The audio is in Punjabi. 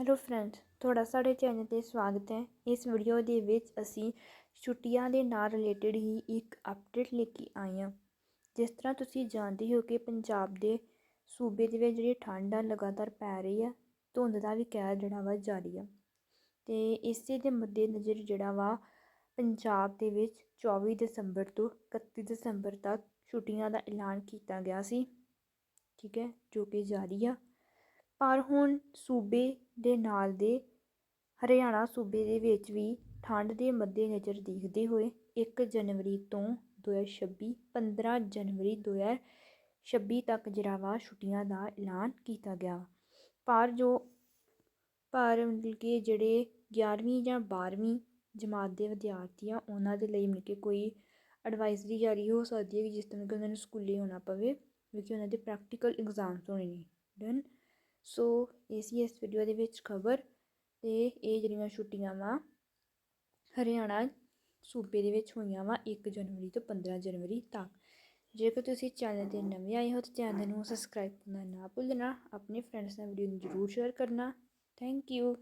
ਹੈਲੋ ਫਰੈਂਡਸ ਤੁਹਾਡਾ ਸਾਡੇ ਚੈਨਲ ਤੇ ਸਵਾਗਤ ਹੈ। ਇਸ ਵੀਡੀਓ ਦੇ ਵਿੱਚ ਅਸੀਂ ਛੁੱਟੀਆਂ ਦੇ ਨਾਲ ਰਿਲੇਟਡ ਹੀ ਇੱਕ ਅਪਡੇਟ ਲੈ ਕੇ ਆਏ ਹਾਂ। ਜਿਸ ਤਰ੍ਹਾਂ ਤੁਸੀਂ ਜਾਣਦੇ ਹੋ ਕਿ ਪੰਜਾਬ ਦੇ ਸੂਬੇ ਦੇ ਵਿੱਚ ਜਿਹੜੀ ਠੰਡ ਆ, ਲਗਾਤਾਰ ਪੈ ਰਹੀ ਆ, ਧੁੰਦ ਦਾ ਵੀ ਕਹਿਰ ਜਿਹੜਾ ਵਾ ਜਾਰੀ ਆ। ਤੇ ਇਸੇ ਦੇ ਮੱਦੇ ਨਜ਼ਰ ਜਿਹੜਾ ਵਾ ਪੰਜਾਬ ਦੇ ਵਿੱਚ 24 ਦਸੰਬਰ ਤੋਂ 31 ਦਸੰਬਰ ਤੱਕ ਛੁੱਟੀਆਂ ਦਾ ਐਲਾਨ ਕੀਤਾ ਗਿਆ ਸੀ, ਠੀਕ ਹੈ, ਜੋ ਕਿ ਜਾਰੀ ਆ। ਪਰ ਹੁਣ ਸੂਬੇ ਦੇ ਨਾਲ ਦੇ, ਹਰਿਆਣਾ ਸੂਬੇ ਦੇ ਵਿੱਚ ਵੀ ਠੰਡ ਦੇ ਮੱਦੇਨਜ਼ਰ ਦੇਖਦੇ ਹੋਏ ਇੱਕ ਜਨਵਰੀ ਤੋਂ 2026 15 ਜਨਵਰੀ 2026 ਤੱਕ ਜਿਹੜਾ ਵਾ ਛੁੱਟੀਆਂ ਦਾ ਐਲਾਨ ਕੀਤਾ ਗਿਆ। ਪਰ ਜੋ, ਪਰ ਮਤਲਬ ਕਿ ਜਿਹੜੇ 11ਵੀਂ ਜਾਂ 12ਵੀਂ ਜਮਾਤ ਦੇ ਵਿਦਿਆਰਥੀ ਆ ਉਹਨਾਂ ਦੇ ਲਈ ਮਤਲਬ ਕਿ ਕੋਈ ਐਡਵਾਈਜ਼ਰੀ ਜਾਰੀ ਹੋ ਸਕਦੀ ਹੈ ਕਿ ਜਿਸ ਤਰ੍ਹਾਂ ਕਿ ਉਹਨਾਂ ਨੂੰ ਸਕੂਲੇ ਆਉਣਾ ਪਵੇ ਕਿਉਂਕਿ ਉਹਨਾਂ ਦੇ ਪ੍ਰੈਕਟੀਕਲ ਐਗਜ਼ਾਮਸ ਹੋਣੇ ਨੇ। ਡਨ ਸੋ ਇਹ ਸੀ ਇਸ ਵੀਡੀਓ ਦੇ ਵਿੱਚ ਖਬਰ ਤੇ ਇਹ ਜਿਹੜੀਆਂ ਛੁੱਟੀਆਂ ਵਾ, ਹਰਿਆਣਾ ਸੂਬੇ ਦੇ ਵਿੱਚ ਹੋਈਆਂ ਵਾ 1 ਜਨਵਰੀ ਤੋਂ 15 ਜਨਵਰੀ ਤੱਕ। ਜੇਕਰ ਤੁਸੀਂ ਚੈਨਲ ਤੇ ਨਵੇਂ ਆਏ ਹੋ ਤਾਂ ਚੈਨਲ ਨੂੰ ਸਬਸਕ੍ਰਾਈਬ ਕਰਨਾ ਨਾ ਭੁੱਲਣਾ, ਆਪਣੇ ਫਰੈਂਡਸ ਨਾਲ ਵੀਡੀਓ ਨੂੰ ਜ਼ਰੂਰ ਸ਼ੇਅਰ ਕਰਨਾ। Thank you